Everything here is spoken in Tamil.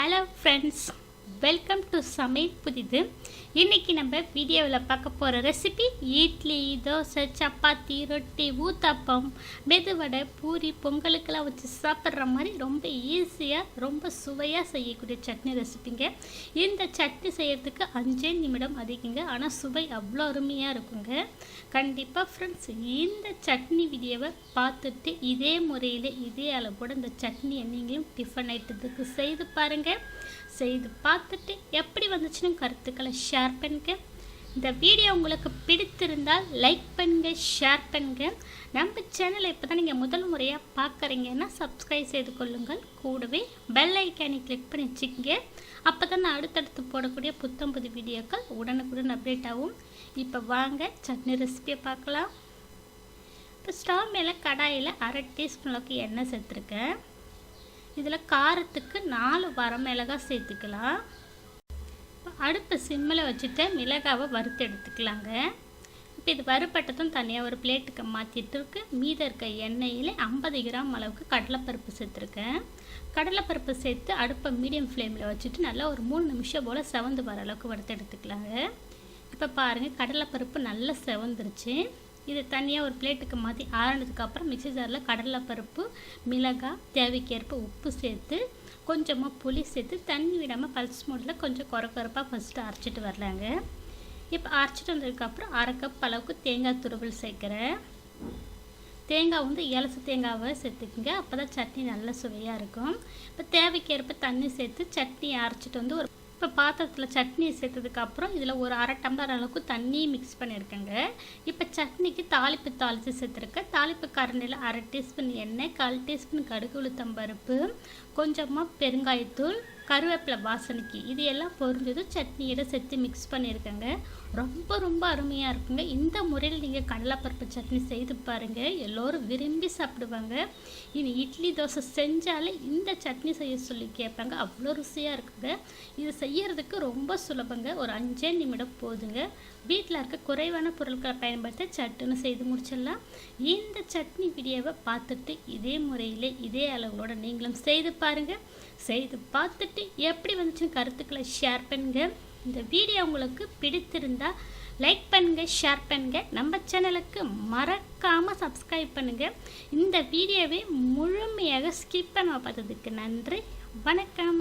ஹலோ ஃப்ரெண்ட்ஸ் வெல்கம் டு சமையல் புதிது. இன்றைக்கி நம்ம வீடியோவில் பார்க்க போகிற ரெசிபி இட்லி தோசை சப்பாத்தி ரொட்டி ஊத்தாப்பம் மெதுவடை பூரி பொங்கலுக்கெல்லாம் வச்சு சாப்பிட்ற மாதிரி ரொம்ப ஈஸியாக ரொம்ப சுவையாக செய்யக்கூடிய சட்னி ரெசிபிங்க இந்த சட்னி செய்கிறதுக்கு அஞ்சே நிமிடம் அதிகங்க. ஆனால் சுவை அவ்வளோ அருமையாக இருக்குங்க. கண்டிப்பாக ஃப்ரெண்ட்ஸ் இந்த சட்னி வீடியோவை பார்த்துட்டு இதே முறையில் இதே அளவோட இந்த சட்னியை நீங்களும் டிஃபன் ஐட்டத்துக்கு செய்து பாருங்கள் செய்து பார்த்துட்டு எப்படி வந்துச்சுன்னு கருத்துக்களை ஷேர் பண்ணுங்க. இந்த வீடியோ உங்களுக்கு பிடித்திருந்தால் லைக் பண்ணுங்க ஷேர் பண்ணுங்க. நம்ம சேனலை இப்போ தான் நீங்கள் முதல் முறையாக பார்க்குறீங்கன்னா சப்ஸ்கிரைப் செய்து கொள்ளுங்கள். கூடவே பெல் ஐக்கானை கிளிக் பண்ணி வச்சுக்கோங்க. அப்போ தான் நான் அடுத்தடுத்து போடக்கூடிய புத்தம் புது வீடியோக்கள் உடனுக்குடன் அப்டேட் ஆகும். இப்போ வாங்க சட்னி ரெசிபியை பார்க்கலாம். இப்போ ஸ்டவ் மேலே கடாயில் அரை டீஸ்பூன் அளவுக்கு எண்ணெய் சேர்த்துருக்கேன். இதில் காரத்துக்கு நாலு வரமிளகாய் சேர்த்துக்கலாம். இப்போ அடுப்பு சிம்மில் வச்சுட்டு மிளகாவை வறுத்து எடுத்துக்கலாங்க. இப்போ இது வறுப்பட்டதும் தனியாக ஒரு பிளேட்டுக்கு மாற்றிட்டு மீத இருக்க எண்ணெயில் ஐம்பது கிராம் அளவுக்கு கடலைப்பருப்பு சேர்த்துருக்கேன். கடலைப்பருப்பு சேர்த்து அடுப்பை மீடியம் ஃப்ளேமில் வச்சுட்டு நல்லா ஒரு மூணு நிமிஷம் போல் செவந்து வர அளவுக்கு வறுத்து எடுத்துக்கலாங்க. இப்போ பாருங்கள் கடலைப்பருப்பு நல்லா செவந்துருச்சு. இது தனியாக ஒரு பிளேட்டுக்கு மாற்றி ஆறினதுக்கப்புறம் மிக்சி ஜாரில் கடலைப்பருப்பு மிளகாய் தேவைக்கேற்ப உப்பு சேர்த்து கொஞ்சமாக புளி சேர்த்து தண்ணி விடாமல் பல்ஸ் மூடில் கொஞ்சம் குறை குறைப்பாக ஃபஸ்ட்டு அரைச்சிட்டு வரலாங்க. இப்போ அரைச்சிட்டு வந்ததுக்கப்புறம் அரை கப் அளவுக்கு தேங்காய் துருவல் சேர்க்குறேன். தேங்காய் வந்து இலசு தேங்காவை சேர்த்துக்குங்க. அப்போ தான் சட்னி நல்ல சுவையாக இருக்கும். இப்போ தேவைக்கேற்ப தண்ணி சேர்த்து சட்னி அரைச்சிட்டு வந்து ஒரு இப்போ பாத்திரத்தில் சட்னி சேர்த்ததுக்கப்புறம் இதில் ஒரு அரை டம்ளர் அளவுக்கு தண்ணி மிக்ஸ் பண்ணியிருக்கேங்க. இப்போ சட்னிக்கு தாளிப்பு தாளித்து சேர்த்துருக்கேன். தாளிப்பு கரண்டியில் அரை டீஸ்பூன் எண்ணெய் கால் டீஸ்பூன் கடுகு உளுத்தம் பருப்பு கொஞ்சமாக பெருங்காயத்தூள் கருவேப்பிலை வாசனைக்கு இது எல்லாம் பொரிஞ்சது சட்னியோட சேர்த்து மிக்ஸ் பண்ணியிருக்கேங்க. ரொம்ப ரொம்ப அருமையாக இருக்குங்க. இந்த முறையில் நீங்கள் கடலைப்பருப்பு சட்னி செய்து பாருங்கள் எல்லோரும் விரும்பி சாப்பிடுவாங்க. இனி இட்லி தோசை செஞ்சாலே இந்த சட்னி செய்ய சொல்லி கேட்பாங்க. அவ்வளோ ருசியாக இருக்குங்க. இது செய்யறதுக்கு ரொம்ப சுலபங்க. ஒரு அஞ்சே நிமிடம் போதுங்க. வீட்டில் இருக்க குறைவான பொருட்களை பயன்படுத்தி சட்டுன்னு செய்து முடிச்சிடலாம். இந்த சட்னி வீடியோவை பார்த்துட்டு இதே முறையில் இதே அளவுகளோட நீங்களும் செய்து பாருங்கள் செய்து பார்த்துட்டு எப்படி வந்துச்சுன்னு கருத்துக்களை ஷேர் பண்ணுங்க. இந்த வீடியோ உங்களுக்கு பிடித்திருந்தால் லைக் பண்ணுங்க ஷேர் பண்ணுங்க. நம்ம சேனலுக்கு மறக்காமல் சப்ஸ்கிரைப் பண்ணுங்க. இந்த வீடியோவை முழுமையாக ஸ்கிப் பண்ண பார்த்ததுக்கு நன்றி. வணக்கம்.